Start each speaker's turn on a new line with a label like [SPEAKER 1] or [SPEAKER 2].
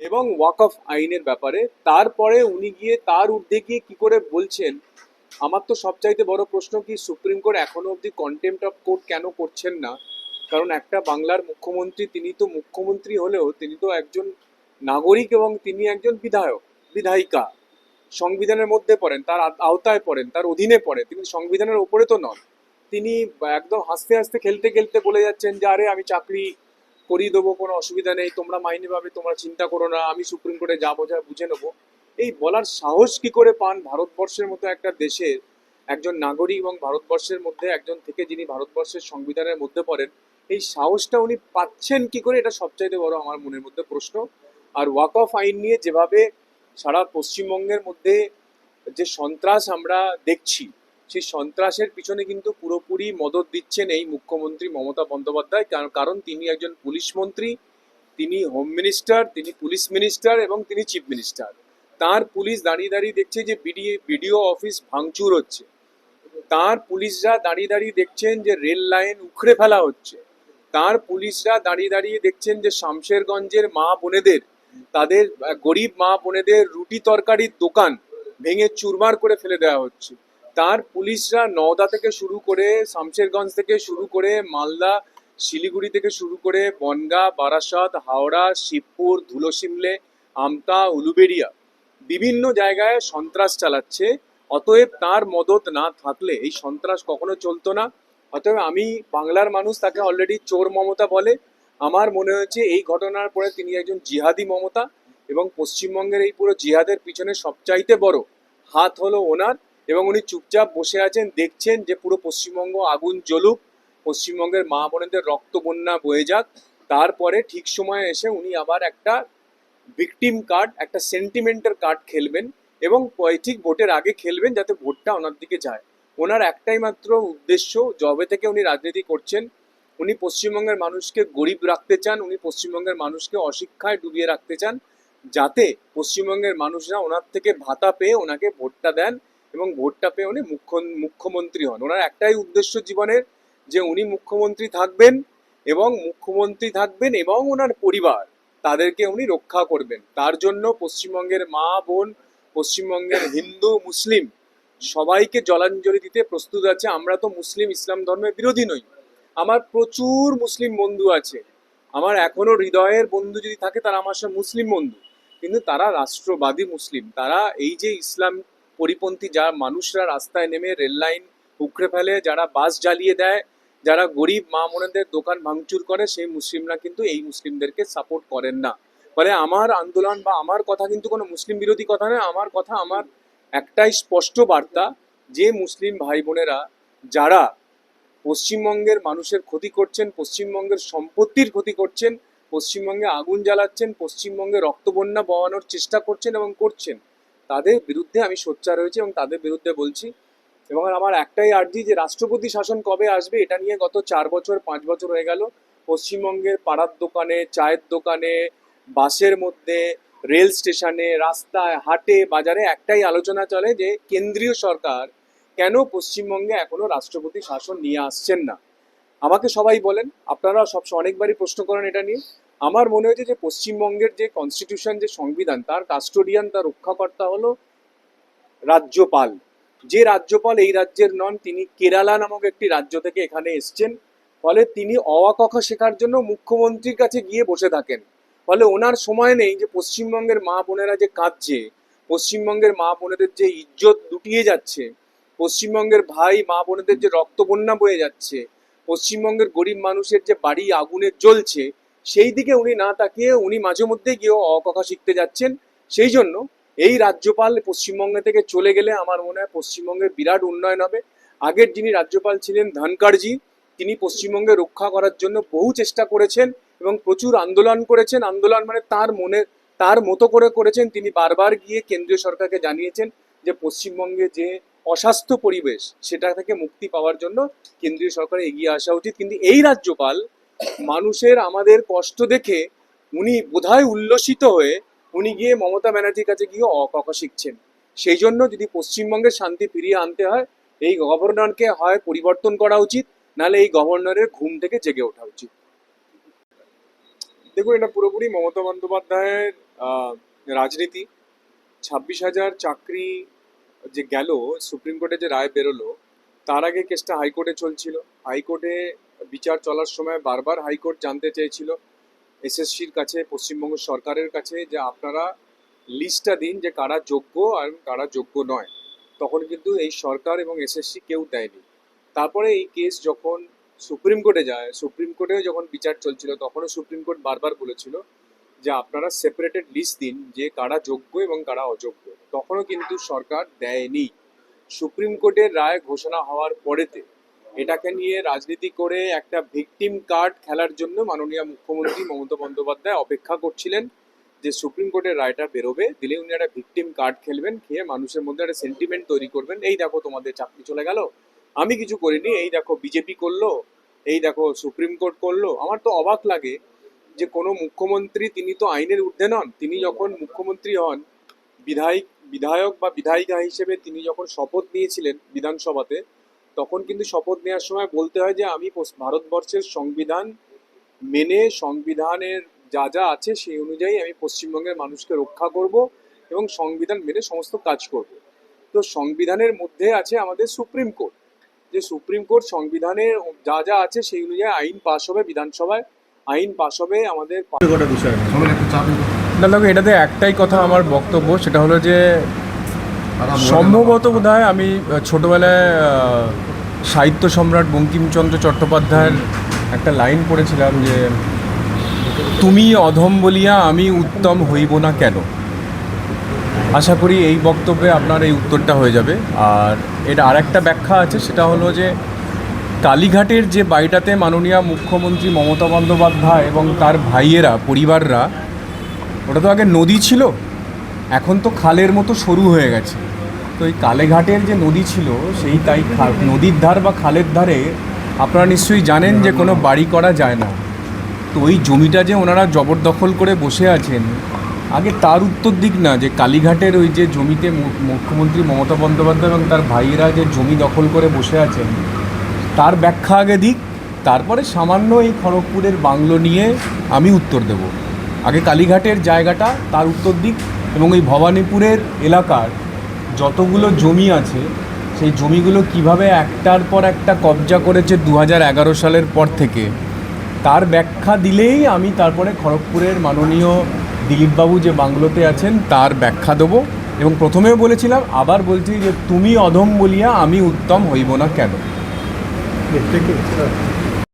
[SPEAKER 1] এবং walk of আইনের ব্যাপারে। তারপরে উনি গিয়ে তার ঊর্ধ্বে গিয়ে কি করে বলছেন, আমার তো সবচাইতে বড় প্রশ্ন কি, সুপ্রিম কোর্ট এখনও অবধি কন্টেম্পট অফ কোর্ট কেন করছেন না? কারণ একটা বাংলার মুখ্যমন্ত্রী, তিনি তো মুখ্যমন্ত্রী হলেও তিনি তো একজন নাগরিক এবং তিনি একজন বিধায়ক, বিধায়িকা। সংবিধানের মধ্যে পড়েন, তার আওতায় পড়েন, তার অধীনে পড়েন। তিনি সংবিধানের ওপরে তো নন। তিনি একদম হাসতে হাসতে খেলতে খেলতে বলে যাচ্ছেন যে, আরে, আমি চাকরি করিয়ে দেবো, কোনো অসুবিধা নেই। তোমরা মাইনে পাবে তোমরা চিন্তা করো না, আমি সুপ্রিম কোর্টে যা বোঝা বুঝে নেব। এই বলার সাহস কি করে পান ভারতবর্ষের মতো একটা দেশের একজন নাগরিক এবং ভারতবর্ষের মধ্যে একজন থেকে যিনি ভারতবর্ষের সংবিধানের মধ্যে পড়েন, এই সাহসটা উনি পাচ্ছেন কি করে? এটা সবচাইতে বড় আমার মনের মধ্যে প্রশ্ন। আর ওয়াক অফ আইন নিয়ে যেভাবে সারা পশ্চিমবঙ্গের মধ্যে যে সন্ত্রাস আমরা দেখছি সেই সন্ত্রাসের পিছনে কিন্তু পুরোপুরি মদত দিচ্ছেন এই মুখ্যমন্ত্রী মমতা বন্দ্যোপাধ্যায় কারণ- তিনি একজন পুলিশ মন্ত্রী, তিনি হোম মিনিস্টার, তিনি পুলিশ মিনিস্টার এবং তিনি চিফ মিনিস্টার। তার পুলিশ দাঁড়িয়ে দাঁড়িয়ে দেখছে যে বিডিএ বিডিও অফিস ভাঙচুর হচ্ছে। তার পুলিশরা দাঁড়িয়ে দাঁড়িয়ে দেখছেন যে রেল লাইন উখড়ে ফেলা হচ্ছে। তার পুলিশরা দাঁড়িয়ে দাঁড়িয়ে দেখছেন যে শামশেরগঞ্জের মা বোনেদের, তাদের গরিব মা বোনেদের রুটি তরকারির দোকান ভেঙে চুরমার করে ফেলে দেওয়া হচ্ছে। তার পুলিশরা নওদা থেকে শুরু করে শামশেরগঞ্জ থেকে শুরু করে মালদা, শিলিগুড়ি থেকে শুরু করে বনগাঁ, বারাসাত, হাওড়া, শিবপুর, ধুলোশিমলে, আমতা, উলুবেড়িয়া বিভিন্ন জায়গায় সন্ত্রাস চালাচ্ছে। অতএব তার মদত না থাকলে এই সন্ত্রাস কখনো চলতো না। অতএব আমি বাংলার মানুষ, তাকে অলরেডি চোর মমতা বলে। আমার মনে হয়েছে এই ঘটনার পরে তিনি একজন জিহাদি মমতা এবং পশ্চিমবঙ্গের এই পুরো জিহাদের পিছনে সবচাইতে বড় হাত হলো ওনার। এবং উনি চুপচাপ বসে আছেন, দেখছেন যে পুরো পশ্চিমবঙ্গ আগুন জ্বলুক, পশ্চিমবঙ্গের মা বোনেদের রক্ত বন্যা বয়ে যাক। তারপরে ঠিক সময়ে এসে উনি আবার একটা ভিকটিম কার্ড একটা সেন্টিমেন্টের কার্ড খেলবেন এবং ঠিক ভোটের আগে খেলবেন যাতে ভোটটা ওনার দিকে যায়। ওনার একটাই মাত্র উদ্দেশ্য জবে থেকে উনি রাজনীতি করছেন, উনি পশ্চিমবঙ্গের মানুষকে গরিব রাখতে চান, উনি পশ্চিমবঙ্গের মানুষকে অশিক্ষায় ডুবিয়ে রাখতে চান, যাতে পশ্চিমবঙ্গের মানুষরা ওনার থেকে ভাতা পেয়ে ওনাকে ভোটটা দেন। এবং ভোটটা পেয়ে উনি মুখ্য মুখ্যমন্ত্রী হন। ওনার একটাই উদ্দেশ্য জীবনের যে উনি মুখ্যমন্ত্রী থাকবেন এবং মুখ্যমন্ত্রী থাকবেন এবং ওনার পরিবার তাদেরকে উনি রক্ষা করবেন। তার জন্য পশ্চিমবঙ্গের মা বোন, পশ্চিমবঙ্গের হিন্দু, মুসলিম সবাইকে জলাঞ্জলি দিতে প্রস্তুত আছে। আমরা তো মুসলিম, ইসলাম ধর্মের বিরোধী নই। আমার প্রচুর মুসলিম বন্ধু আছে। আমার এখনও হৃদয়ের বন্ধু যদি থাকে তারা আমার সব মুসলিম বন্ধু। কিন্তু তারা রাষ্ট্রবাদী মুসলিম। তারা এই যে ইসলাম পরিপন্থী যা মানুষরা রাস্তায় নেমে রেল লাইন উখড়ে ফেলে, যারা বাস জ্বালিয়ে দেয়, যারা গরিব মা মনেদের দোকান ভাঙচুর করে, সেই মুসলিমরা কিন্তু এই মুসলিমদেরকে সাপোর্ট করেন না। ফলে আমার আন্দোলন বা আমার কথা কিন্তু কোনো মুসলিম বিরোধী কথা নয়, আমার কথা, আমার একটাই স্পষ্ট বার্তা, যে মুসলিম ভাই বোনেরা, যারা পশ্চিমবঙ্গের মানুষের ক্ষতি করছেন, পশ্চিমবঙ্গের সম্পত্তির ক্ষতি করছেন, পশ্চিমবঙ্গে আগুন জ্বালাচ্ছেন, পশ্চিমবঙ্গে রক্তবন্যা বওয়ানোর চেষ্টা করছেন এবং করছেন তাদের বিরুদ্ধে আমি সোচ্চার হয়েছি এবং তাদের বিরুদ্ধে বলছি। এবং আমার একটাই আর্জি যে রাষ্ট্রপতি শাসন কবে আসবে, এটা নিয়ে গত চার বছর, পাঁচ বছর হয়ে গেল। পশ্চিমবঙ্গের পাড়ার দোকানে, চায়ের দোকানে, বাসের মধ্যে, রেল স্টেশনে, রাস্তায়, হাটে, বাজারে একটাই আলোচনা চলে যে কেন্দ্রীয় সরকার কেন পশ্চিমবঙ্গে এখনও রাষ্ট্রপতি শাসন নিয়ে আসছেন না? আমাকে সবাই বলেন, আপনারা সব অনেকবারই প্রশ্ন করেন এটা নিয়ে। আমার মনে হয়েছে যে পশ্চিমবঙ্গের যে কনস্টিটিউশন যে সংবিধান, তার কাস্টোডিয়ান তার রক্ষাকর্তা হলো রাজ্যপাল। যে রাজ্যপাল এই রাজ্যের নন, তিনি কেরালা নামক একটি রাজ্য থেকে এখানে এসছেন। ফলে তিনি অওয়া কথা শেখার জন্য মুখ্যমন্ত্রীর কাছে গিয়ে বসে থাকেন। ফলে ওনার সময় নেই যে পশ্চিমবঙ্গের মা বোনেরা যে কাঁদছে, পশ্চিমবঙ্গের মা বোনেদের যে ইজ্জত লুটিয়ে যাচ্ছে, পশ্চিমবঙ্গের ভাই, মা বোনেদের যে রক্তবন্যা বয়ে যাচ্ছে, পশ্চিমবঙ্গের গরিব মানুষের যে বাড়ি আগুনে জ্বলছে সেই দিকে উনি না তাকিয়ে উনি মাঝে মধ্যে গিয়েও অকথা শিখতে যাচ্ছেন। সেই জন্য এই রাজ্যপাল পশ্চিমবঙ্গে থেকে চলে গেলে আমার মনে হয় পশ্চিমবঙ্গের বিরাট উন্নয়ন হবে। আগের যিনি রাজ্যপাল ছিলেন ধনকারজি, তিনি পশ্চিমবঙ্গে রক্ষা করার জন্য বহু চেষ্টা করেছেন এবং প্রচুর আন্দোলন করেছেন। আন্দোলন মানে তার মনে, তার মতো করে করেছেন। তিনি বারবার গিয়ে কেন্দ্রীয় সরকারকে জানিয়েছেন যে পশ্চিমবঙ্গে যে অস্বাস্থ্য পরিবেশ, সেটা থেকে মুক্তি পাওয়ার জন্য কেন্দ্রীয় সরকার এগিয়ে আসা উচিত। কিন্তু এই রাজ্যপাল মানুষের আমাদের কষ্ট দেখে উনি বোধহয় উল্লসিত হয়ে উনি গিয়ে মমতা ব্যানার্জির কাছে গিয়ে অককা শিখছেন। সেই জন্য যদি পশ্চিমবঙ্গের শান্তি ফিরিয়ে আনতে হয়, এই গভর্নরকে হয় পরিবর্তন করা উচিত, নাহলে এই গভর্নরের ঘুম থেকে জেগে ওঠা উচিত। দেখুন, এটা পুরোপুরি মমতা বন্দ্যোপাধ্যায়ের রাজনীতি। ছাব্বিশ হাজার চাকরি যে গেল, সুপ্রিম কোর্টে যে রায় বেরোলো, তার আগে কেসটা হাইকোর্টে চলছিল। হাইকোর্টে বিচার চলার সময় বারবার হাইকোর্ট জানতে চেয়েছিল এসএসসির কাছে, পশ্চিমবঙ্গ সরকারের কাছে যে আপনারা লিস্টটা দিন যে কারা যোগ্য আর কারা যোগ্য নয়। তখন কিন্তু এই সরকার এবং এসএসসি কেউ দেয়নি। তারপরে এই কেস যখন সুপ্রিম কোর্টে যায়, সুপ্রিম কোর্টে যখন বিচার চলছিল, তখনও সুপ্রিম কোর্ট বারবার বলেছিল যে আপনারা সেপারেটেড লিস্ট দিন যে কারা যোগ্য এবং কারা অযোগ্য। তখনও কিন্তু সরকার দেয়নি। সুপ্রিম কোর্টের রায় ঘোষণা হওয়ার পরেতে এটাকে নিয়ে রাজনীতি করে একটা ভিকটিম কার্ড খেলার জন্য মাননীয় মুখ্যমন্ত্রী মমতা বন্দ্যোপাধ্যায় অপেক্ষা করছিলেন যে সুপ্রিম কোর্টের রায়টা বেরোবে। দিলে উনি একটা ভিকটিম কার্ড খেলবেন, খেয়ে মানুষের মধ্যে একটা সেন্টিমেন্ট তৈরি করবেন। এই দেখো তোমাদের চাকরি চলে গেল। আমি কিছু করিনি, এই দেখো বিজেপি করল, এই দেখো সুপ্রিম কোর্ট করল। আমার তো অবাক লাগে যে কোনো মুখ্যমন্ত্রী তিনি তো আইনের ঊর্ধ্বে নন। তিনি যখন মুখ্যমন্ত্রী হন, বিধায়ক বিধায়ক বা বিধায়িকা হিসেবে তিনি যখন শপথ নিয়েছিলেন বিধানসভাতে তখন কিন্তু শপথ নেওয়ার সময় বলতে হয় যে আমি ভারতবর্ষের সংবিধান মেনে সংবিধানের যা যা আছে সেই অনুযায়ী আমি পশ্চিমবঙ্গের মানুষকে রক্ষা করব এবং সংবিধান মেনে সমস্ত কাজ করব। তো সংবিধানের মধ্যে আছে আমাদের সুপ্রিম কোর্ট। যে সুপ্রিম কোর্ট সংবিধানের যা যা আছে সেই অনুযায়ী আইন পাশ হবে বিধানসভায়। আইন পাশ হবে আমাদের
[SPEAKER 2] না দেখো এটাতে একটাই কথা আমার বক্তব্য সেটা হলো যে সম্ভবত বোধ আমি ছোটবেলায় সাহিত্য সম্রাট বঙ্কিমচন্দ্র চট্টোপাধ্যায়ের একটা লাইন পড়েছিলাম যে, তুমি অধম বলিয়া আমি উত্তম হইব না কেন? আশা করি এই বক্তব্যে আপনার এই উত্তরটা হয়ে যাবে। আর এর আরেকটা ব্যাখ্যা আছে, সেটা হলো যে, কালীঘাটের যে বাড়িটাতে মাননীয় মুখ্যমন্ত্রী মমতা বন্দ্যোপাধ্যায় এবং তার ভাইয়েরা, পরিবাররা, ওটা তো আগে নদী ছিল, এখন তো খালের মতো সরু হয়ে গেছে। তো এই কালেঘাটের যে নদী ছিল, সেই তাই নদীর ধার বা খালের ধারে আপনারা নিশ্চয়ই জানেন যে কোনো বাড়ি করা যায় না। তো ওই জমিটা যে ওনারা জবরদখল করে বসে আছেন, আগে তার উত্তর দিক না, যে কালীঘাটের ওই যে জমিতে মুখ্যমন্ত্রী মমতা বন্দ্যোপাধ্যায় এবং তার ভাইয়েরা যে জমি দখল করে বসে আছেন, তার ব্যাখ্যা আগে দিক, তারপরে সামান্য এই খড়গপুরের বাংলো নিয়ে আমি উত্তর দেব। আগে কালীঘাটের জায়গাটা তার উত্তর দিক এবং এই ভবানীপুরের এলাকার যতগুলো জমি আছে, সেই জমিগুলো কীভাবে একটার পর একটা কবজা করেছে দু এগারো সালের পর থেকে, তার ব্যাখ্যা দিলেই আমি তারপরে খড়গপুরের মাননীয় দিলীপবাবু যে বাংলোতে আছেন, তার ব্যাখ্যা দেবো। এবং প্রথমেও বলেছিলাম, আবার বলছি যে, তুমি অধম বলিয়া আমি উত্তম হইব না কেন?